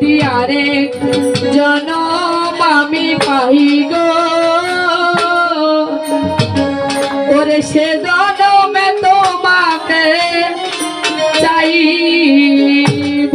দিয়ারে আরে জনম আমি পাই গো। ওরে সে জনমে তোমাকে চাইব।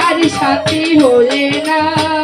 তার সাথে হলে না।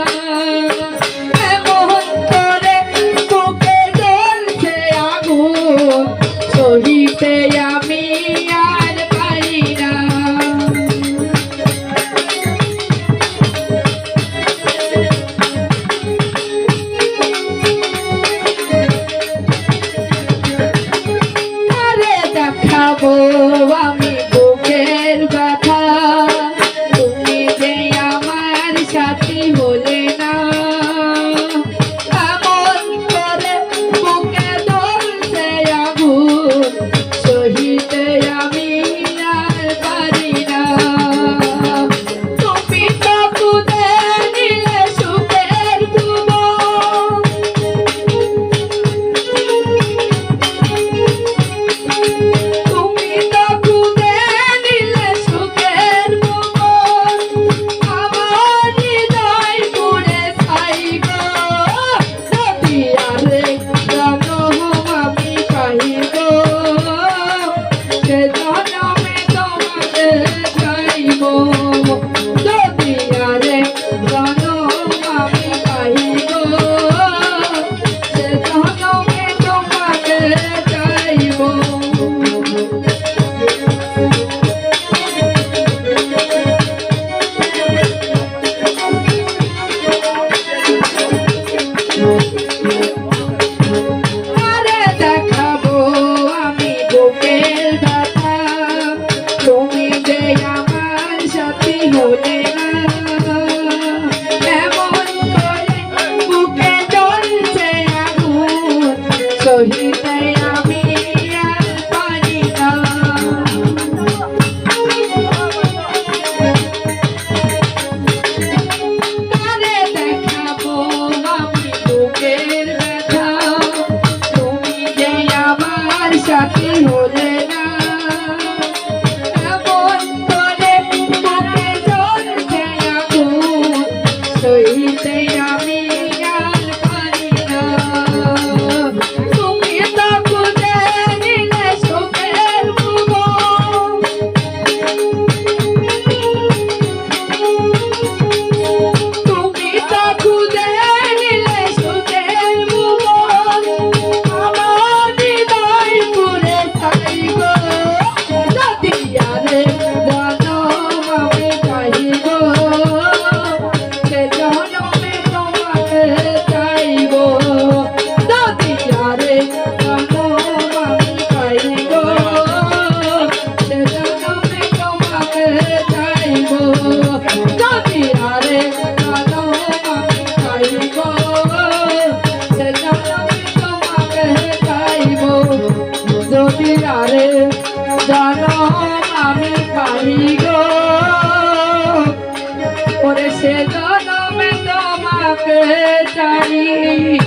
পরে জনম আমি পাই গো। ওরে সে জনমে তোমাকে চাই।